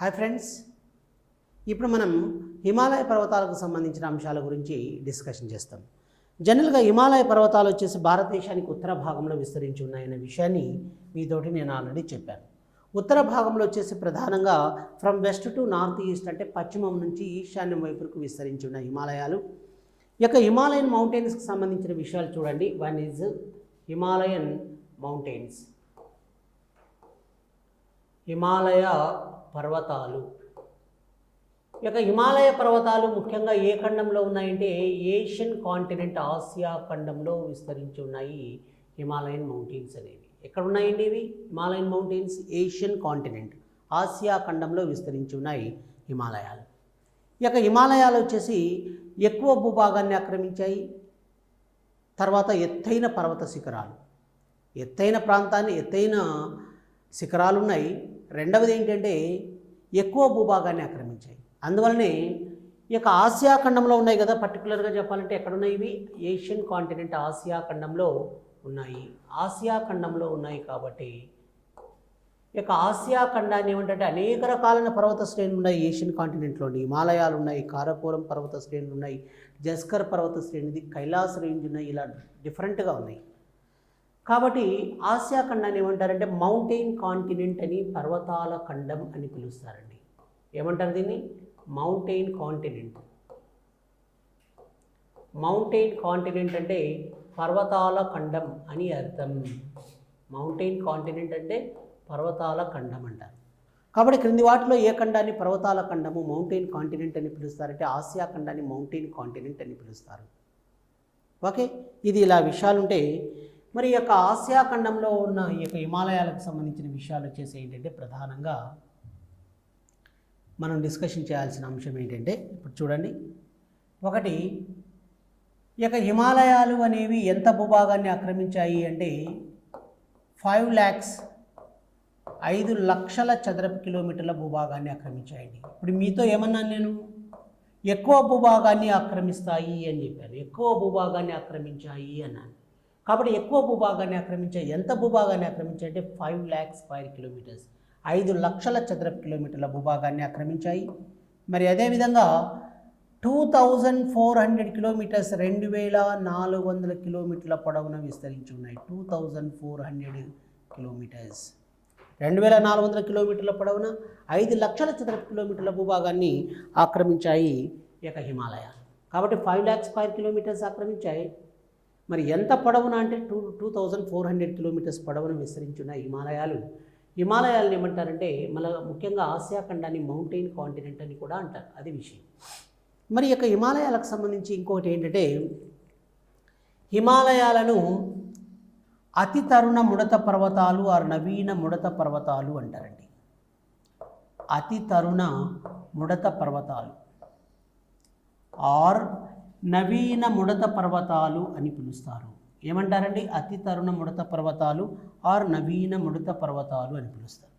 Hi friends. ఇప్పుడు మనం హిమాలయ పర్వతాలకు సంబంధించిన అంశాల గురించి డిస్కషన్ చేస్తాం. జనరల్గా హిమాలయ పర్వతాలు వచ్చేసి భారతదేశానికి ఉత్తర భాగంలో విస్తరించి ఉన్నాయనే విషయాన్ని మీతోటి నేను ఆల్రెడీ చెప్పాను. ఉత్తర భాగంలో వచ్చేసి ప్రధానంగా from west to north east అంటే పశ్చిమం నుంచి ఈశాన్యం వైపుకు విస్తరించి ఉన్న హిమాలయాలు. ఈ యొక్క హిమాలయన్ మౌంటైన్స్కి సంబంధించిన విషయాలు చూడండి. One is Himalayan mountains Himalaya పర్వతాలు. ఇక యొక్క హిమాలయ పర్వతాలు ముఖ్యంగా ఏ ఖండంలో ఉన్నాయంటే ఏషియన్ కాంటినెంట్ ఆసియా ఖండంలో విస్తరించి ఉన్నాయి హిమాలయన్ మౌంటైన్స్ అనేవి. ఎక్కడ ఉన్నాయండి ఇవి? Himalayan mountains Asian continent Asia ఖండంలో విస్తరించి ఉన్నాయి హిమాలయాలు. ఈ యొక్క హిమాలయాలు వచ్చేసి ఎక్కువ భూభాగాన్ని ఆక్రమించాయి. తర్వాత ఎత్తైన పర్వత శిఖరాలు. ఎత్తైన ప్రాంతాన్ని ఎత్తైన శిఖరాలు ఉన్నాయి. రెండవది ఏంటంటే ఎక్కువ భూభాగాన్ని ఆక్రమించాయి. అందువలనే ఈ యొక్క ఆసియా ఖండంలో ఉన్నాయి కదా పర్టికులర్గా చెప్పాలంటే ఎక్కడున్నాయి ఇవి? ఏషియన్ కాంటినెంట్ ఆసియా ఖండంలో ఉన్నాయి. ఆసియా ఖండంలో ఉన్నాయి కాబట్టి ఈ యొక్క ఆసియా ఖండాన్ని ఏమంటే అనేక రకాలైన పర్వత శ్రేణులు ఉన్నాయి ఏషియన్ కాంటినెంట్లోని హిమాలయాలు ఉన్నాయి కారకోరం పర్వత శ్రేణులు ఉన్నాయి జస్కర్ పర్వత శ్రేణిది కైలాస్ రేంజ్ ఉన్నాయి ఇలా డిఫరెంట్గా ఉన్నాయి. కాబట్టి ఆసియా ఖండాన్ని ఏమంటారంటే మౌంటైన్ కాంటినెంట్ అని పర్వతాల ఖండం అని పిలుస్తారండి. ఏమంటారు దీన్ని? Mountain continent. మౌంటైన్ కాంటినెంట్ అంటే పర్వతాల ఖండం అని అర్థం. మౌంటైన్ కాంటినెంట్ అంటే పర్వతాల ఖండం అంటారు. కాబట్టి క్రింది వాటిలో ఏ ఖండాన్ని? పర్వతాల ఖండము మౌంటైన్ కాంటినెంట్ అని పిలుస్తారంటే ఆసియా ఖండాన్ని మౌంటైన్ కాంటినెంట్ అని పిలుస్తారు. ఓకే? ఇది ఇలా విషయాలుంటే మరి యొక్క ఆసియా ఖండంలో ఉన్న ఈ యొక్క హిమాలయాలకు సంబంధించిన విషయాలు వచ్చేసి ఏంటంటే ప్రధానంగా మనం డిస్కషన్ చేయాల్సిన అంశం ఏంటంటే ఇప్పుడు చూడండి. ఒకటి ఈ యొక్క హిమాలయాలు అనేవి ఎంత భూభాగాన్ని ఆక్రమించాయి అంటే ఫైవ్ ల్యాక్స్ ఐదు లక్షల చదరపు కిలోమీటర్ల భూభాగాన్ని ఆక్రమించాయండి. ఇప్పుడు మీతో ఏమన్నాను నేను? ఎక్కువ భూభాగాన్ని ఆక్రమిస్తాయి అని చెప్పాను ఎక్కువ భూభాగాన్ని ఆక్రమించాయి అన్నాను. కాబట్టి ఎక్కువ భూభాగాన్ని ఆక్రమించాయి ఎంత భూభాగాన్ని ఆక్రమించాయి అంటే ఫైవ్ ల్యాక్స్ స్క్వైర్ కిలోమీటర్స్ ఐదు లక్షల చదరపు కిలోమీటర్ల భూభాగాన్ని ఆక్రమించాయి. మరి అదేవిధంగా two thousand four hundred kilometres రెండు వేల నాలుగు వందల కిలోమీటర్ల పొడవున విస్తరించి ఉన్నాయి. Two thousand four hundred kilometres రెండు వేల నాలుగు వందల కిలోమీటర్ల పొడవున ఐదు లక్షల చదరపు కిలోమీటర్ల భూభాగాన్ని ఆక్రమించాయి ఈ యొక్క హిమాలయాలు. కాబట్టి ఫైవ్ ల్యాక్స్ స్క్వైర్ కిలోమీటర్స్ ఆక్రమించాయి. మరి ఎంత పొడవున అంటే two two thousand four hundred kilometres పొడవున విస్తరించిన హిమాలయాలు. హిమాలయాలను ఏమంటారంటే మన ముఖ్యంగా ఆసియా ఖండాన్ని మౌంటైన్ కాంటినెంట్ అని కూడా అంటారు. అది విషయం. మరి యొక్క హిమాలయాలకు సంబంధించి ఇంకొకటి ఏంటంటే హిమాలయాలను అతి తరుణ ముడత పర్వతాలు ఆర్ నవీన ముడత పర్వతాలు అంటారండి. అతి తరుణ ముడత పర్వతాలు. ఆర్ నవీన ముడత పర్వతాలు అని పిలుస్తారు. ఏమంటారండి? అతి తరుణ ముడత పర్వతాలు ఆర్ నవీన ముడత పర్వతాలు అని పిలుస్తారు.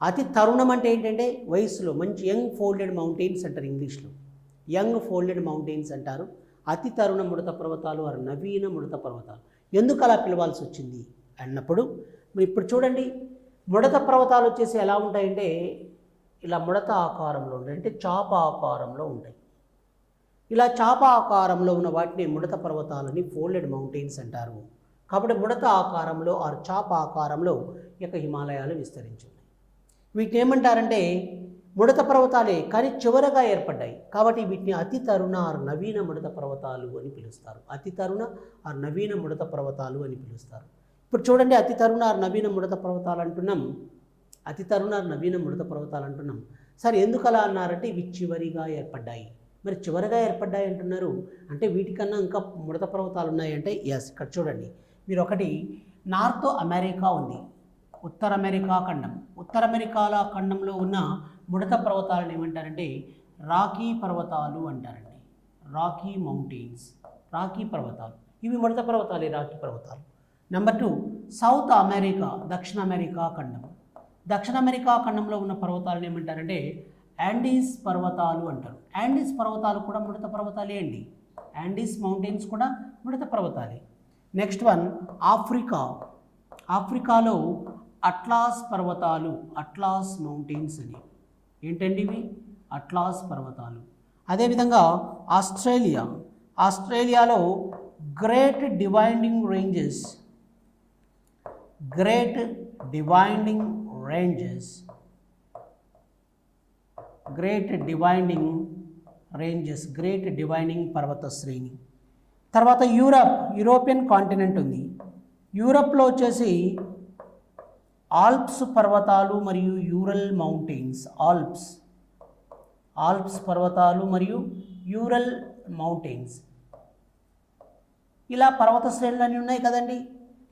అతి తరుణం అంటే ఏంటంటే వయసులో మంచి యంగ్ ఫోల్డెడ్ మౌంటైన్స్ అంటారు ఇంగ్లీష్లో. యంగ్ ఫోల్డెడ్ మౌంటైన్స్ అంటారు. అతి తరుణ ముడత పర్వతాలు ఆర్ నవీన ముడత పర్వతాలు. ఎందుకు అలా పిలవాల్సి వచ్చింది? అన్నప్పుడు ఇప్పుడు చూడండి ముడత పర్వతాలు వచ్చేసి ఎలా ఉంటాయంటే ఇలా ముడత ఆకారంలో ఉంటాయి. అంటే చాప ఆకారంలో ఉంటాయి. ఇలా చాప ఆకారంలో ఉన్న వాటిని ముడత పర్వతాలని ఫోల్డెడ్ మౌంటైన్స్ అంటారు. కాబట్టి ముడత ఆకారంలో ఆరు చాప ఆకారంలో ఈ యొక్క హిమాలయాలు విస్తరించున్నాయి. వీటిని ఏమంటారంటే ముడత పర్వతాలే కానీ చివరగా ఏర్పడ్డాయి. కాబట్టి వీటిని అతి తరుణ ఆరు నవీన ముడత పర్వతాలు అని పిలుస్తారు. అతి తరుణ ఆరు నవీన ముడత పర్వతాలు అని పిలుస్తారు. ఇప్పుడు చూడండి అతి తరుణ ఆరు నవీన ముడత పర్వతాలు అంటున్నాం. అతి తరుణ ఆరు నవీన ముడత పర్వతాలు అంటున్నాం. సరే ఎందుకు అలా అన్నారంటే ఇవి చివరిగా ఏర్పడ్డాయి. మరి చివరిగా ఏర్పడ్డాయి అంటున్నారు. అంటే వీటికన్నా ఇంకా ముడత పర్వతాలు ఉన్నాయంటే ఎస్ ఇక్కడ చూడండి. మీరు ఒకటి నార్త్ అమెరికా ఉంది. ఉత్తర అమెరికా ఖండం. ఉత్తర అమెరికాల ఖండంలో ఉన్న ముడత పర్వతాలను ఏమంటారంటే రాకీ పర్వతాలు అంటారండి. Rocky mountains. రాకీ పర్వతాలు. ఇవి ముడత పర్వతాలే రాకీ పర్వతాలు. నెంబర్ టూ సౌత్ అమెరికా దక్షిణ అమెరికా ఖండం. దక్షిణ అమెరికా ఖండంలో ఉన్న పర్వతాలను ఏమంటారంటే యాండీస్ పర్వతాలు అంటారు. యాండీస్ పర్వతాలు కూడా మృత పర్వతాలే అండి. యాండీస్ మౌంటైన్స్ కూడా మృత పర్వతాలే. నెక్స్ట్ వన్ ఆఫ్రికా ఆఫ్రికాలో అట్లాస్ పర్వతాలు అట్లాస్ మౌంటైన్స్ అని. ఏంటండి ఇవి? అట్లాస్ పర్వతాలు. అదేవిధంగా ఆస్ట్రేలియా ఆస్ట్రేలియాలో great dividing ranges great dividing ranges great dividing ranges great dividing పర్వత శ్రేణి తర్వాత యూరప్ యూరోపియన్ కాంటినెంట్ ఉంది. యూరప్లో వచ్చేసి ఆల్ప్స్ పర్వతాలు మరియు యూరల్ మౌంటైన్స్ ఆల్ప్స్ ఆల్ప్స్ పర్వతాలు మరియు యూరల్ మౌంటైన్స్ ఇలా పర్వత శ్రేణులు అన్నీ ఉన్నాయి కదండి.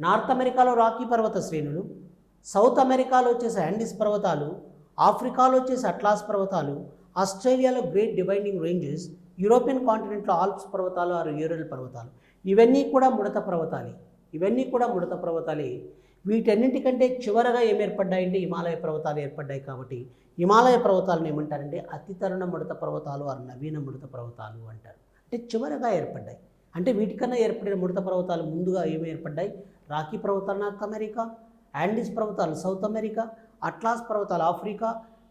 నార్త్ అమెరికాలో రాకీ పర్వత శ్రేణులు సౌత్ అమెరికాలో వచ్చేసి యాండిస్ పర్వతాలు ఆఫ్రికాలో వచ్చేసి అట్లాస్ పర్వతాలు ఆస్ట్రేలియాలో గ్రేట్ డివైడింగ్ రేంజెస్ యూరోపియన్ కాంటినెంట్లో ఆల్ప్స్ పర్వతాలు ఆరు యూరల్ పర్వతాలు. ఇవన్నీ కూడా ముడత పర్వతాలే. ఇవన్నీ కూడా ముడత పర్వతాలే. వీటన్నింటికంటే చివరగా ఏం ఏర్పడ్డాయంటే హిమాలయ పర్వతాలు ఏర్పడ్డాయి కాబట్టి హిమాలయ పర్వతాలను ఏమంటారంటే అతి తరుణ ముడత పర్వతాలు ఆరు నవీన ముడత పర్వతాలు అంటారు. అంటే చివరగా ఏర్పడ్డాయి. అంటే వీటికన్నా ఏర్పడిన ముడత పర్వతాలు ముందుగా ఏమి ఏర్పడ్డాయి? రాకీ పర్వతాలు నార్త్ అమెరికా యాండిస్ పర్వతాలు సౌత్ అమెరికా అట్లాస్ పర్వతాలు Africa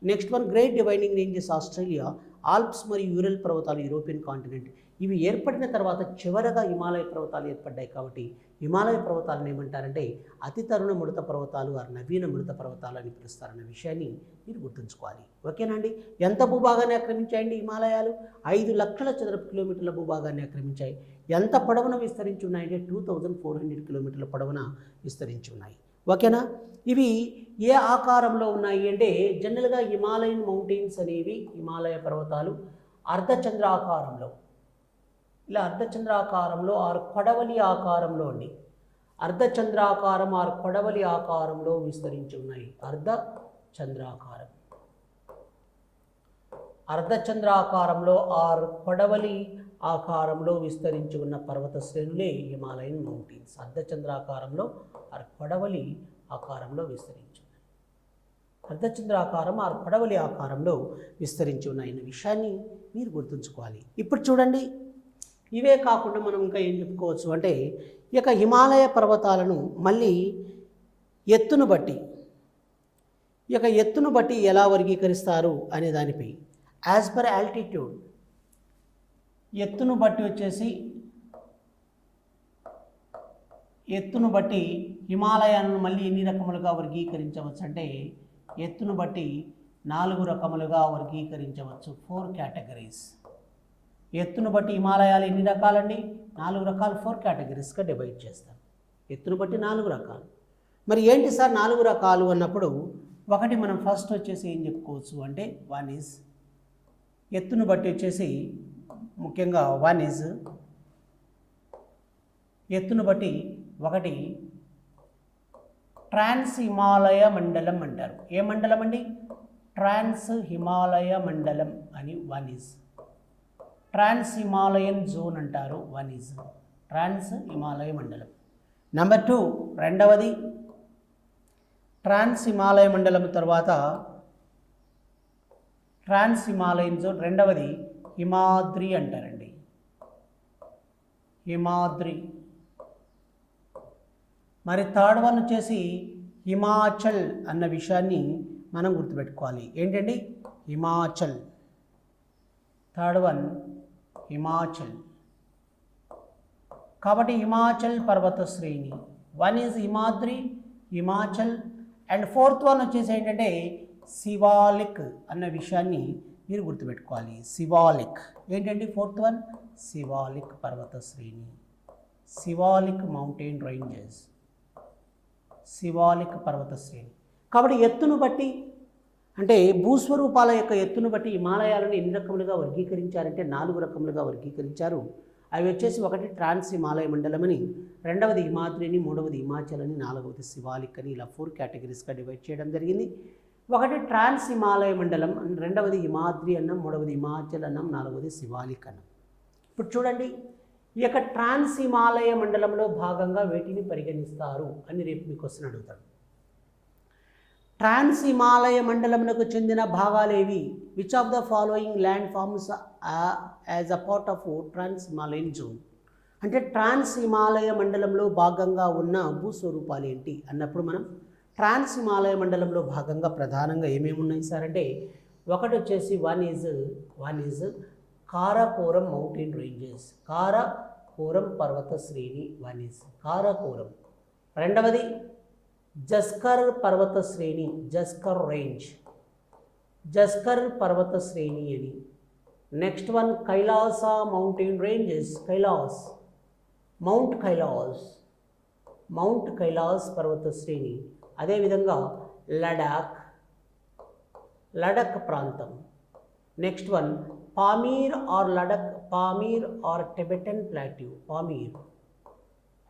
next one great dividing ranges Australia Alps మరియు యూరల్ పర్వతాలు యూరోపియన్ కాంటినెంట్. ఇవి ఏర్పడిన తర్వాత చివరగా హిమాలయ పర్వతాలు ఏర్పడ్డాయి కాబట్టి హిమాలయ పర్వతాలను ఏమంటారంటే అతి తరుణ ముడత పర్వతాలు ఆ నవీన ముడత పర్వతాలు అని పిలుస్తారన్న విషయాన్ని మీరు గుర్తుంచుకోవాలి. ఓకేనండి? ఎంత భూభాగాన్ని ఆక్రమించాయండి హిమాలయాలు? ఐదు లక్షల చదరపు కిలోమీటర్ల భూభాగాన్ని ఆక్రమించాయి. ఎంత పొడవున విస్తరించి ఉన్నాయంటే టూ థౌజండ్ ఫోర్ హండ్రెడ్ కిలోమీటర్ల పొడవున విస్తరించి ఉన్నాయి. ఓకేనా? ఇవి ఏ ఆకారంలో ఉన్నాయి అంటే జనరల్గా హిమాలయన్ మౌంటైన్స్ అనేవి హిమాలయ పర్వతాలు అర్ధచంద్రాకారంలో. ఇలా అర్ధచంద్రాకారంలో ఆరు కొడవలి ఆకారంలో అండి. అర్ధచంద్రాకారం ఆరు కొడవలి ఆకారంలో విస్తరించి ఉన్నాయి. అర్ధ చంద్రాకారం అర్ధచంద్రాకారంలో ఆరు కొడవలి ఆకారంలో విస్తరించి ఉన్న పర్వత శ్రేణులే హిమాలయన్ మౌంటైన్స్. అర్ధచంద్రాకారంలో ఆరు కొడవలి ఆకారంలో విస్తరించి ఉన్నాయి. అర్ధచంద్రాకారం ఆరు కొడవలి ఆకారంలో విస్తరించి ఉన్నాయన్న విషయాన్ని మీరు గుర్తుంచుకోవాలి. ఇప్పుడు చూడండి. ఇవే కాకుండా మనం ఇంకా ఏం చెప్పుకోవచ్చు అంటే ఈ యొక్క హిమాలయ పర్వతాలను మళ్ళీ ఎత్తును బట్టి ఇక యొక్క ఎత్తును బట్టి ఎలా వర్గీకరిస్తారు అనే దానిపై యాజ్ పర్ ఆల్టిట్యూడ్ ఎత్తును బట్టి వచ్చేసి ఎత్తును బట్టి హిమాలయాలను మళ్ళీ ఎన్ని రకములుగా వర్గీకరించవచ్చు అంటే ఎత్తును బట్టి నాలుగు రకములుగా వర్గీకరించవచ్చు. ఫోర్ కేటగిరీస్ ఎత్తును బట్టి హిమాలయాలు ఎన్ని రకాలండి? నాలుగు రకాలు. ఫోర్ కేటగిరీస్గా డివైడ్ చేస్తాం. ఎత్తును బట్టి నాలుగు రకాలు. మరి ఏంటి సార్ నాలుగు రకాలు అన్నప్పుడు? ఒకటి మనం ఫస్ట్ వచ్చేసి ఏం చెప్పుకోవచ్చు అంటే వన్ ఈజ్ ఎత్తును బట్టి వచ్చేసి ముఖ్యంగా వన్ ఈజ్ ఎత్తును బట్టి ఒకటి ట్రాన్స్ హిమాలయ మండలం అంటారు. ఏ మండలం అండి ట్రాన్స్ హిమాలయ మండలం అని వన్ ట్రాన్స్ హిమాలయన్ జోన్ అంటారు వన్ ట్రాన్స్ హిమాలయ మండలం నెంబర్ టూ రెండవది. ట్రాన్స్ హిమాలయ మండలం తర్వాత ట్రాన్స్ హిమాలయన్ జోన్ రెండవది హిమాద్రి అంటారండి. హిమాద్రి. మరి థర్డ్ వన్ వచ్చేసి హిమాచల్ అన్న విషయాన్ని మనం గుర్తుపెట్టుకోవాలి. ఏంటండి? హిమాచల్. Third one Himachal. కాబట్టి హిమాచల్ పర్వత శ్రేణి. One is Himadri Himachal and fourth one వచ్చేసి ఏంటంటే శివాలిక్ అన్న విషయాన్ని మీరు గుర్తుపెట్టుకోవాలి. శివాలిక్ ఏంటండి ఫోర్త్ వన్ శివాలిక్ పర్వత శ్రేణి. శివాలిక్ మౌంటైన్ రేంజెస్ శివాలిక్ పర్వత శ్రేణి. కాబట్టి ఎత్తును బట్టి అంటే భూస్వరూపాల యొక్క ఎత్తును బట్టి హిమాలయాలను ఎన్ని రకములుగా వర్గీకరించారంటే నాలుగు రకములుగా వర్గీకరించారు. అవి వచ్చేసి ఒకటి ట్రాన్స్ హిమాలయ మండలం అని రెండవది హిమాద్రిని మూడవది హిమాచల్ అని నాలుగవది శివాలిక్ అని ఇలా ఫోర్ కేటగిరీస్గా డివైడ్ చేయడం జరిగింది. ఒకటి ట్రాన్స్ హిమాలయ మండలం రెండవది హిమాద్రి అన్నం మూడవది హిమాచల్ అన్నం నాలుగవది శివాలిక్ అన్నం. ఇప్పుడు చూడండి ఈ యొక్క ట్రాన్స్ హిమాలయ మండలంలో భాగంగా వీటిని పరిగణిస్తారు అని రేపు మీకు క్వశ్చన్ అడుగుతాడు. ట్రాన్స్ హిమాలయ మండలంకు చెందిన భాగాలేవి which of the following land forms as a part of trans Himalayan zone అంటే ట్రాన్స్ హిమాలయ మండలంలో భాగంగా ఉన్న భూస్వరూపాలు ఏంటి? అన్నప్పుడు మనం ట్రాన్స్ హిమాలయ మండలంలో భాగంగా ప్రధానంగా ఏమేమి ఉన్నాయి సార్? అంటే ఒకటి వచ్చేసి one is one is Karakoram mountain ranges కూరం పర్వత శ్రేణి వన్ ఈజ్ రెండవది జస్కర్ పర్వత శ్రేణి జస్కర్ రేంజ్. జస్కర్ పర్వత శ్రేణి అని. Next one Kailash mountain ranges Kailash. Mount Kailash. Mount Kailash పర్వత శ్రేణి. అదేవిధంగా లడాక్ లడక్ ప్రాంతం. Next one Pamir or Ladakh Pamir or Tibetan plateau. Pamir.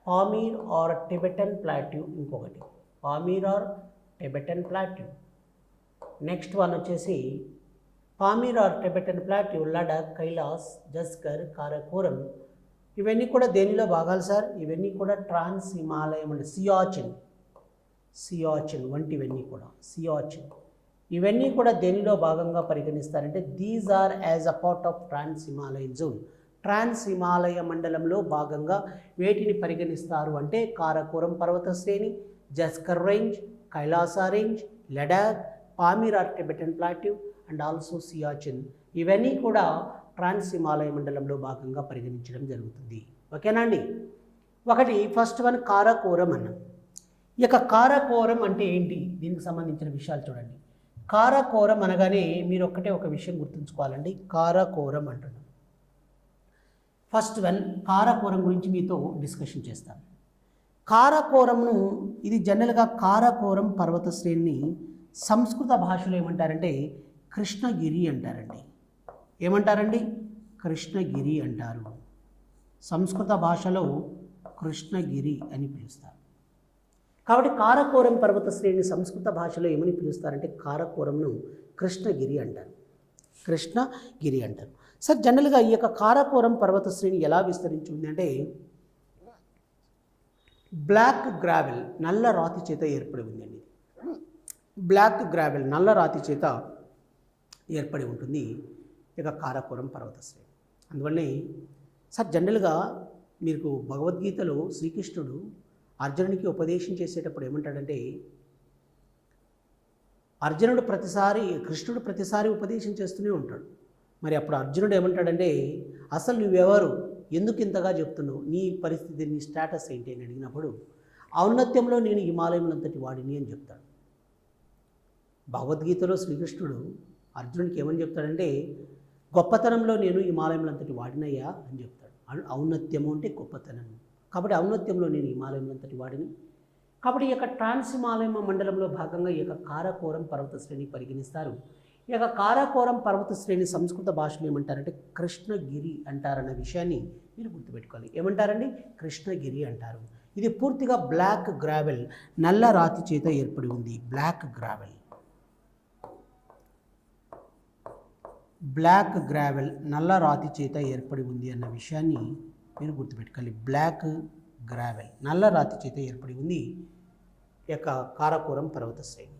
Pamir or Tibetan plateau ఇంకొకటి. Pamir or Tibetan plateau. Next one వచ్చేసి Pamir or Tibetan plateau Ladakh Kailash Zanskar Karakoram. ఇవన్నీ కూడా దేనిలో భాగాలు సార్? ఇవన్నీ కూడా ట్రాన్స్ హిమాలయం అంటే సియాచిన్. సియాచిన్ వంటివన్నీ కూడా. సియాచిన్. ఇవన్నీ కూడా దేనిలో భాగంగా పరిగణిస్తారంటే these are as a part of trans Himalayan zone trans Himalaya మండలంలో భాగంగా వేటిని పరిగణిస్తారు అంటే కారకోరం పర్వత శ్రేణి Zanskar range Kailash range Ladakh Pamir or Tibetan plateau and also Siachen ఇవన్నీ కూడా ట్రాన్స్ హిమాలయ మండలంలో భాగంగా పరిగణించడం జరుగుతుంది. ఓకేనా అండి? ఒకటి ఫస్ట్ వన్ కారకోరం అన్నాం. ఈ యొక్క కారకోరం అంటే ఏంటి? దీనికి సంబంధించిన విషయాలు చూడండి. కారకోరం అనగానే మీరు ఒక్కటే ఒక విషయం గుర్తుంచుకోవాలండి. కారకోరం అంటున్నాం. ఫస్ట్ వన్ కారకోరం గురించి మీతో డిస్కషన్ చేస్తాను. కారకోరంను ఇది జనరల్గా కారకోరం పర్వత శ్రేణిని సంస్కృత భాషలో ఏమంటారంటే కృష్ణగిరి అంటారండి. ఏమంటారండి? కృష్ణగిరి అంటారు. సంస్కృత భాషలో కృష్ణగిరి అని పిలుస్తారు. కాబట్టి కారకోరం పర్వత శ్రేణి సంస్కృత భాషలో ఏమని పిలుస్తారంటే కారకోరంను కృష్ణగిరి అంటారు. కృష్ణగిరి అంటారు. సార్ జనరల్గా ఈ యొక్క కారకోరం పర్వత శ్రేణి ఎలా విస్తరించి ఉంది అంటే బ్లాక్ గ్రావెల్ నల్ల రాతి చేత ఏర్పడి ఉందండి బ్లాక్ గ్రావెల్ నల్ల రాతి చేత ఏర్పడి ఉంటుంది ఇక కారకోరం పర్వత శ్రేణి. అందువల్లనే సార్ జనరల్గా మీకు భగవద్గీతలో శ్రీకృష్ణుడు అర్జునుడికి ఉపదేశం చేసేటప్పుడు ఏమంటాడంటే అర్జునుడు ప్రతిసారి కృష్ణుడు ప్రతిసారి ఉపదేశం చేస్తూనే ఉంటాడు. మరి అప్పుడు అర్జునుడు ఏమంటాడంటే అసలు నువ్వెవరు? ఎందుకు ఇంతగా చెప్తున్నావు? నీ పరిస్థితి నీ స్టేటస్ ఏంటి అని అడిగినప్పుడు ఔన్నత్యంలో నేను హిమాలయములంతటి వాడిని అని చెప్తాడు. భగవద్గీతలో శ్రీకృష్ణుడు అర్జునుడికి ఏమని చెప్తాడంటే గొప్పతనంలో నేను హిమాలయములంతటి వాడినయ్యా అని చెప్తాడు. ఔన్నత్యము అంటే గొప్పతనం కాబట్టి ఔన్నత్యంలో నేను అంతటి వాడిని. కాబట్టి ఈ యొక్క ట్రాన్స్హిమాలయం మండలంలో భాగంగా ఈ యొక్క కారకోరం పర్వత శ్రేణి పరిగణిస్తారు. ఈ యొక్క కారకోరం పర్వత శ్రేణి సంస్కృత భాషలో ఏమంటారంటే కృష్ణగిరి అంటారన్న విషయాన్ని మీరు గుర్తుపెట్టుకోవాలి. ఏమంటారండి? కృష్ణగిరి అంటారు. ఇది పూర్తిగా బ్లాక్ గ్రావెల్ నల్ల రాతి చేత ఏర్పడి ఉంది. Black gravel. బ్లాక్ గ్రావెల్ నల్ల రాతి చేత ఏర్పడి ఉంది అన్న విషయాన్ని మీరు గుర్తుపెట్టుకోవాలి బ్లాక్ గ్రావెల్ నల్ల రాతి చేత ఏర్పడి ఉంది. ఈ యొక్క కారకోరం పర్వత శ్రేణి.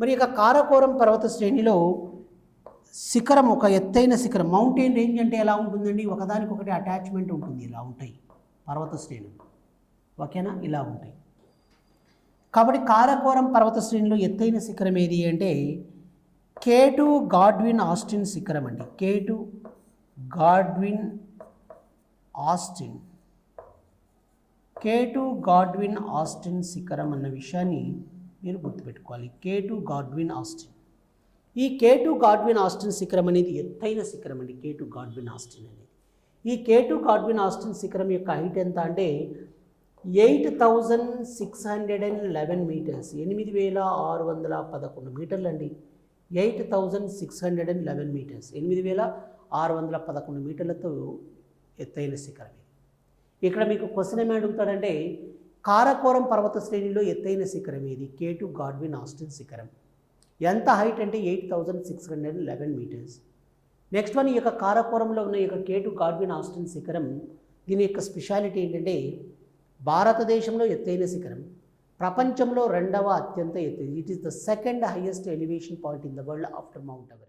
మరి ఈ యొక్క కారకోరం పర్వత శ్రేణిలో శిఖరం ఒక ఎత్తైన శిఖరం మౌంటైన్ రేంజ్ అంటే ఎలా ఉంటుందండి? ఒకదానికొకటి అటాచ్మెంట్ ఉంటుంది. ఇలా ఉంటాయి. పర్వత శ్రేణులు. ఓకేనా? ఇలా ఉంటాయి. కాబట్టి కారకోరం పర్వత శ్రేణిలో ఎత్తైన శిఖరం ఏది అంటే కేటు గాడ్విన్ ఆస్టిన్ శిఖరం అండి. K two Godwin Austen. K two Godwin Austen శిఖరం అన్న విషయాన్ని మీరు గుర్తుపెట్టుకోవాలి. K two Godwin Austen. ఈ కేటు గాడ్విన్ ఆస్టిన్ శిఖరం అనేది ఎత్తైన శిఖరం అండి. కేటు గాడ్విన్ ఆస్టిన్ అనేది. ఈ కేటు గాడ్విన్ ఆస్టిన్ శిఖరం యొక్క హైట్ ఎంత అంటే eight thousand six hundred and eleven metres. ఎనిమిది వేల ఆరు వందల పదకొండు మీటర్లు అండి. Eight thousand six hundred and eleven metres. ఎనిమిది వేల ఆరు వందల పదకొండు మీటర్లతో ఎత్తైన శిఖరం ఇది ఇక్కడ మీకు క్వశ్చన్ ఏమి అడుగుతాడంటే కారకోరం పర్వత శ్రేణిలో ఎత్తైన శిఖరం ఇది. కే టు గాడ్విన్ ఆస్టిన్ శిఖరం. ఎంత హైట్ అంటే eight thousand six hundred eleven metres. Next one ఈ యొక్క కారకోరంలో ఉన్న ఈ యొక్క కేటు గాడ్విన్ ఆస్టిన్ శిఖరం దీని యొక్క స్పెషాలిటీ ఏంటంటే భారతదేశంలో ఎత్తైన శిఖరం ప్రపంచంలో రెండవ అత్యంత ఎత్తు it is the second highest elevation point in the world after Mount Everest